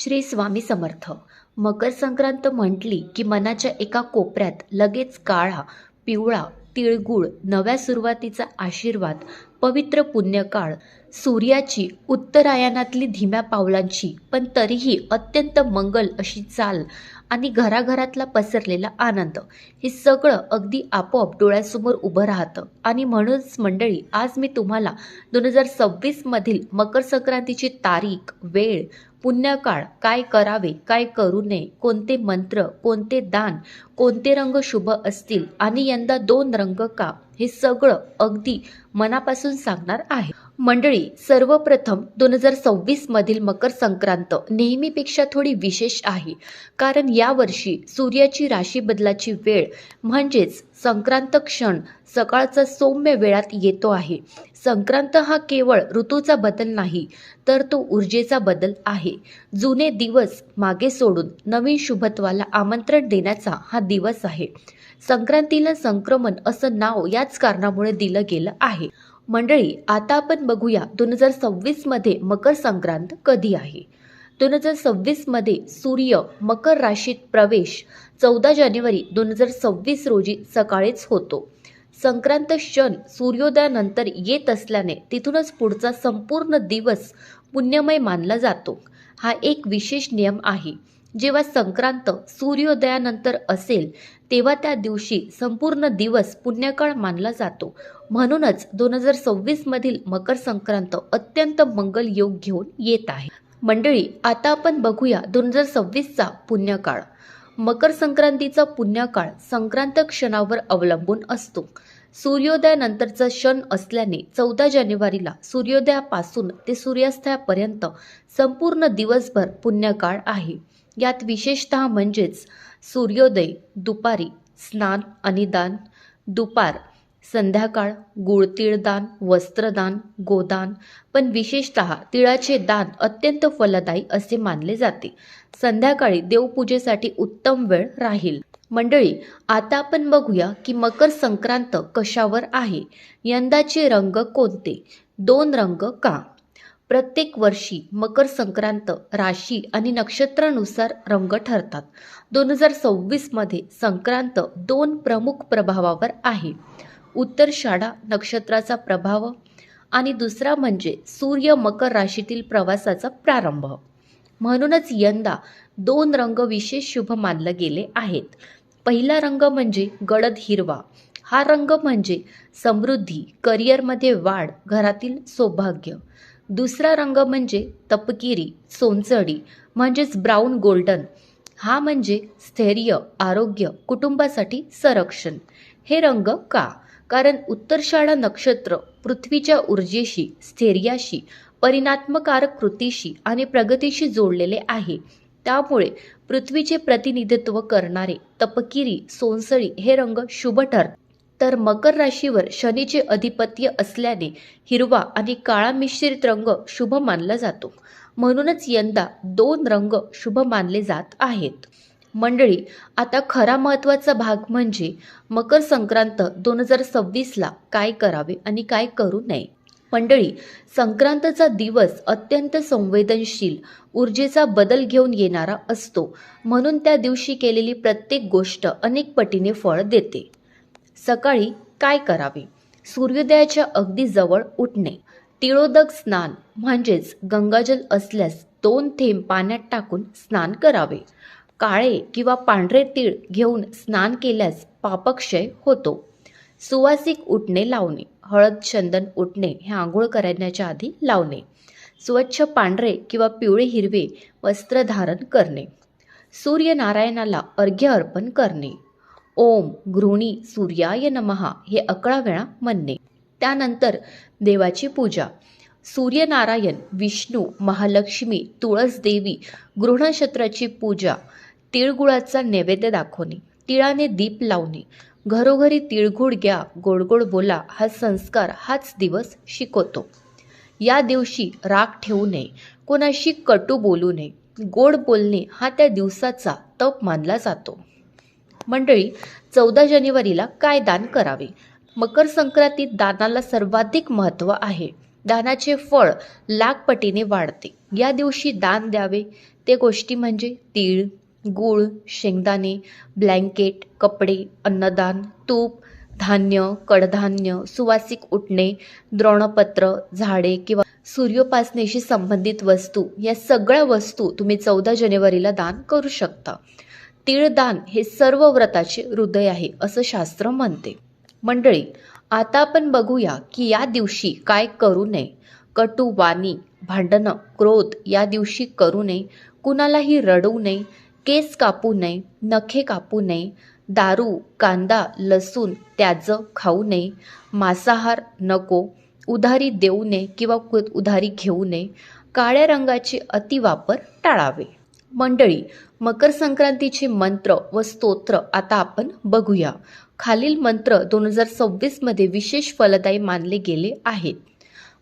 श्री स्वामी समर्थ. मकर संक्रांत म्हटली की मनाच्या एका कोपऱ्यात लगेच काळा पिवळा तिळगुळ नव्या सुरुवातीचा आशीर्वाद पवित्र पुण्यकाळ सूर्याची उत्तरायणातली धीम्या पावलांची पण तरीही अत्यंत मंगल अशी चाल आणि घराघरातला पसरलेला आनंद. हे सगळं अगदी आपोआप डोळ्यासमोर उभं राहतं. आणि म्हणूनच मंडळी आज मी तुम्हाला दोन हजार सव्वीसमधील मकर संक्रांतीची तारीख वेळ पुण्यकाळ काय करावे काय करू नये कोणते मंत्र कोणते दान कोणते रंग शुभ असतील आणि यंदा दोन रंग का हे सगळं अगदी मनापासून सांगणार आहे. मंडळी सर्वप्रथम दोन हजार सव्वीसमधील मकर संक्रांत नेहमीपेक्षा थोडी विशेष आहे. कारण यावर्षी सूर्याची राशी बदलाची वेळ म्हणजेच संक्रांत क्षण सकाळचा सौम्य वेळात येतो आहे. संक्रांत हा केवळ ऋतूचा बदल नाही तर तो ऊर्जेचा बदल आहे. जुने दिवस मागे सोडून नवीन शुभत्वाला आमंत्रण देण्याचा हा दिवस आहे. संक्रांतीला संक्रमण असं नाव याच कारणामुळे दिलं गेलं आहे. मंडळी आता आपण बघूया दोन हजार सव्वीसमध्ये मकर संक्रांत कधी आहे. दोन हजार सव्वीसमध्ये सूर्य मकर राशीत प्रवेश चौदा जानेवारी दोन हजार सव्वीस रोजी सकाळीच होतो. संक्रांत क्षण सूर्योदयानंतर येत असल्याने तिथूनच पुढचा संपूर्ण दिवस पुण्यमय मानला जातो. हा एक विशेष नियम आहे. जेव्हा संक्रांत सूर्योदयानंतर असेल तेव्हा त्या दिवशी संपूर्ण दिवस पुण्यकाळ मानला जातो. म्हणूनच दोन हजार सव्वीसमधील मकर संक्रांत अत्यंत मंगल योग घेऊन येत आहे. मंडळी आता आपण बघूया दोन हजार सव्वीसचा पुण्यकाळ. मकर संक्रांतीचा पुण्यकाळ संक्रांत क्षणावर अवलंबून असतो. सूर्योदयानंतरचा क्षण असल्याने चौदा जानेवारीला सूर्योदयापासून ते सूर्यास्तापर्यंत संपूर्ण दिवसभर पुण्यकाळ आहे. यात विशेषतः म्हणजेच सूर्योदय दुपारी स्नान आणि दान दुपार संध्याकाळ गुळतीळदान वस्त्रदान गोदान पण विशेषतः तिळाचे दान अत्यंत फलदायी असे मानले जाते. संध्याकाळी देवपूजेसाठी उत्तम वेळ राहील. मंडळी आता आपण बघूया की मकर संक्रांत कशावर आहे. यंदाचे रंग कोणते? दोन रंग का? प्रत्येक वर्षी मकर संक्रांत राशी आणि नक्षत्रानुसार रंग ठरतात. दोन हजार सव्वीसमध्ये संक्रांत दोन प्रमुख प्रभावावर आहे. उत्तर शाडा नक्षत्राचा प्रभाव आणि दुसरा म्हणजे सूर्य मकर राशीतील प्रवासाचा प्रारंभ. म्हणूनच यंदा दोन रंग विशेष शुभ मानले गेले आहेत. पहिला रंग म्हणजे गडद हिरवा हा रंग म्हणजे समृद्धी करिअरमध्ये वाढ घरातील सौभाग्य. दुसरा रंग म्हणजे तपकिरी सोनचडी म्हणजेच ब्राऊन गोल्डन हा म्हणजे स्थैर्य आरोग्य कुटुंबासाठी संरक्षण. हे रंग का? कारण उत्तरशाळा नक्षत्र पृथ्वीच्या ऊर्जेशी स्थैर्याशी परिणात्मकारक कृतीशी आणि प्रगतीशी जोडलेले आहे. त्यामुळे पृथ्वीचे प्रतिनिधित्व करणारे तपकिरी सोनसळी हे रंग शुभ ठरतात. तर मकर राशीवर शनीचे अधिपत्य असल्याने हिरवा आणि काळा मिश्रित रंग शुभ मानला जातो. म्हणूनच यंदा दोन रंग शुभ मानले जात आहेत. मंडळी आता खरा महत्त्वाचा भाग म्हणजे मकर संक्रांत दोन हजार सव्वीसला काय करावे आणि काय करू नये. मंडळी संक्रांतचा दिवस अत्यंत संवेदनशील ऊर्जेचा बदल घेऊन येणारा असतो. म्हणून त्या दिवशी केलेली प्रत्येक गोष्ट अनेक पटीने फळ देते. सकाळी काय करावे? सूर्योदयाच्या अगदी जवळ उठणे. तिळोदक स्नान म्हणजेच गंगाजल असल्यास दोन थेंब पाण्यात टाकून स्नान करावे. काळे किंवा पांढरे तीळ घेऊन स्नान केल्यास पापक्षय होतो. सुवासिक उठणे लावणे. हळद चंदन उठणे हे आंघोळ करण्याच्या आधी लावणे. स्वच्छ पांढरे किंवा पिवळे हिरवे वस्त्र धारण करणे. सूर्यनारायणाला अर्घ्य अर्पण करणे. ओम गृहिणी सूर्याय नमहा हे अकरा वेळा म्हणणे. त्यानंतर देवाची पूजा. सूर्यनारायण विष्णू महालक्ष्मी तुळस देवी गृहनक्षत्राची पूजा. तिळगुळाचा नैवेद्य दाखवणे. तिळाने दीप लावणे. घरोघरी तिळगुळ घ्या गोडगोड बोला हा संस्कार हाच दिवस शिकवतो. या दिवशी राग ठेवू नये. कोणाशी कटू बोलू नये. गोड बोलणे हा त्या दिवसाचा तप मानला जातो. मंडळी चौदा जानेवारीला काय दान करावे? मकर संक्रांतीत दानाला सर्वाधिक महत्त्व आहे. दानाचे फळ लाखपटीने वाढते. या दिवशी दान द्यावे. ते गोष्टी म्हणजे तीळ गूळ शेंगदाणे ब्लँकेट कपडे अन्नदान तूप धान्य कडधान्य सुवासिक उठणे द्रोणपत्र झाडे किंवा सूर्योपासनेशी संबंधित वस्तू या सगळ्या वस्तू तुम्ही चौदा जानेवारीला दान करू शकता. तीळदान हे सर्व व्रताचे हृदय आहे असं शास्त्र म्हणते. मंडळी आता आपण बघूया की या दिवशी काय करू नये. कटू वाणी भांडणं क्रोध या दिवशी करू नये. कुणालाही रडवू नये केस कापू नये नखे कापू नये दारू कांदा लसूण त्याज खाऊ नये मांसाहार नको उधारी देऊ नये किंवा कु- उधारी घेऊ नये काळ्या रंगाचे अतिवापर टाळावे. मंडळी मकर संक्रांतीचे मंत्र व स्तोत्र आता आपण बघूया. खालील मंत्र दोन हजार सव्वीसमध्ये विशेष फलदायी मानले गेले आहेत.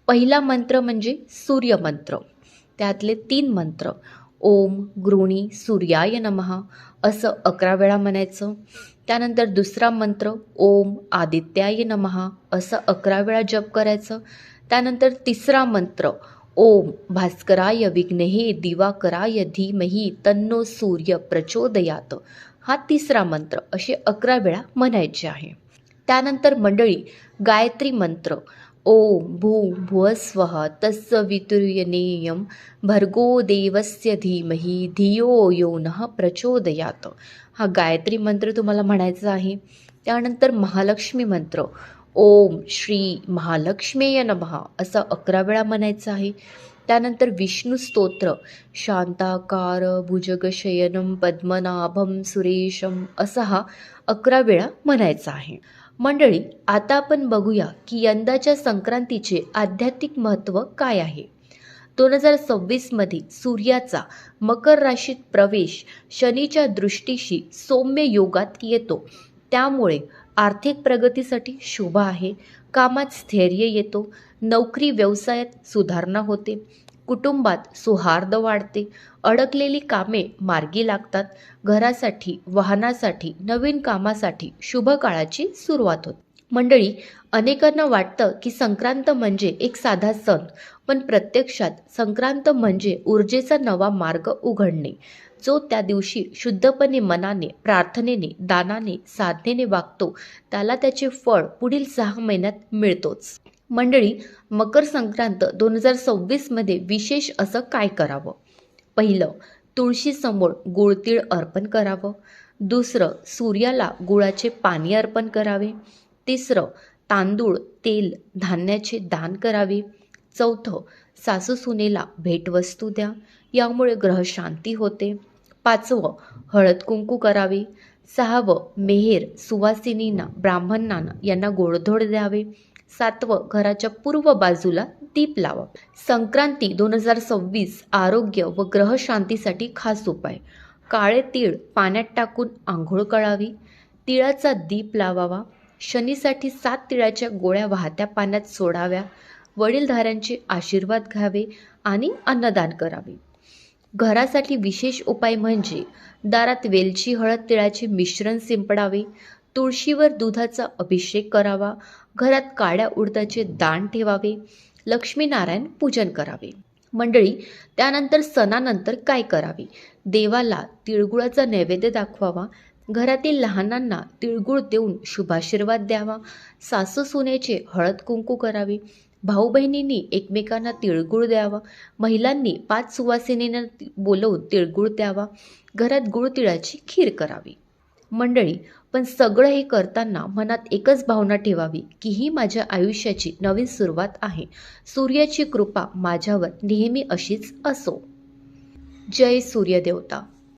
पहिला मंत्र म्हणजे सूर्यमंत्र. त्यातले तीन मंत्र ओम गृणी सूर्याय नमः असं अकरा वेळा म्हणायचं. त्यानंतर दुसरा मंत्र ओम आदित्याय नमः असं अकरा वेळा जप करायचं. त्यानंतर तिसरा मंत्र ओम भास्कराय विघ्नहे दिवाकराय धीमही तन्नो सूर्य प्रचोदयात. हा तिसरा मंत्र असे अकरा वेळा म्हणायचे आहे. त्यानंतर मंडळी गायत्री मंत्र ओम भू भुवस्वः तस्य वितुर्यनेयम भर्गो देवस्य धीमहि धियो यो नः प्रचोदयात. हा गायत्री मंत्र तुम्हाला म्हणायचा आहे. त्यानंतर महालक्ष्मी मंत्र ओम श्री महालक्ष्मीय नमः असं अकरा वेळा म्हणायचं आहे. त्यानंतर विष्णू स्तोत्र शांताकार भुजगशयनम पद्मनाभम सुरेशम असा हा अकरा वेळा म्हणायचा आहे. मंडळी आता आपण बघूया की यंदाच्या संक्रांतीचे आध्यात्मिक महत्त्व काय आहे. दोन हजार सव्वीसमध्ये सूर्याचा मकर राशीत प्रवेश शनीच्या दृष्टीशी सौम्य योगात येतो. त्यामुळे आर्थिक प्रगतीसाठी शुभ आहे. कामात स्थैर्य येतो. नोकरी व्यवसायात सुधारणा होते. कुटुंबात सुहार्द वाढते. अडकलेली कामे मार्गी लागतात. घरासाठी वाहनासाठी नवीन कामासाठी शुभ काळाची सुरुवात होते. मंडळी अनेकांना वाटतं की संक्रांत म्हणजे एक साधा सण पण प्रत्यक्षात संक्रांत म्हणजे ऊर्जेचा नवा मार्ग उघडणे. जो त्या दिवशी शुद्धपणे मनाने प्रार्थनेने दानाने साधनेने वागतो त्याला त्याचे फळ पुढील सहा महिन्यात मिळतोच. मंडळी मकर संक्रांत दोन हजार सव्वीसमध्ये विशेष असं काय करावं? पहिलं तुळशीसमोर गुळतीळ अर्पण करावं. दुसरं सूर्याला गुळाचे पाणी अर्पण करावे. तिसरं तांदूळ तेल धान्याचे दान करावे. चौथं सासूसुनेला भेटवस्तू द्या. यामुळे ग्रहशांती होते. पाचवं हळद कुंकू करावे. सहावं मेहेर सुवासिनींना ब्राह्मणांना यांना गोडधोड द्यावे. सातवं घराच्या पूर्व बाजूला दीप लावा संक्रांती दोन हजार सव्वीस आरोग्य व ग्रहशांतीसाठी खास उपाय. काळे तीळ पाण्यात टाकून आंघोळ करावी. तिळाचा दीप लावावा. शनीसाठी सात तिळाच्या गोळ्या वाहत्या पाण्यात सोडाव्या. वडीलधाऱ्यांचे आशीर्वाद घ्यावे आणि अन्नदान करावे. घरासाठी विशेष उपाय म्हणजे दारात वेलची हळद तिळाचे मिश्रण शिंपडावे तुळशीवर दुधाचा अभिषेक करावा घरात काळ्या उडदाचे दान ठेवावे लक्ष्मीनारायण पूजन करावे. मंडळी त्यानंतर सणानंतर काय करावे? देवाला तिळगुळाचा नैवेद्य दाखवावा घरातील लहानांना तिळगुळ देऊन शुभाशीर्वाद द्यावा सासू सुनेचे हळद कुंकू करावे भाऊ बहिणींनी एकमेकांना तिळगुळ द्यावा. महिलांनी पाच सुवासिनींना बोलवून तिळगुळ द्यावा. घरात गुळ तिळाची खीर करावी. मंडळी पण सगळं हे करताना मनात एकच भावना ठेवावी की ही माझ्या आयुष्याची नवीन सुरुवात आहे. सूर्याची कृपा माझ्यावर नेहमी अशीच असो. जय सूर्यदेवता.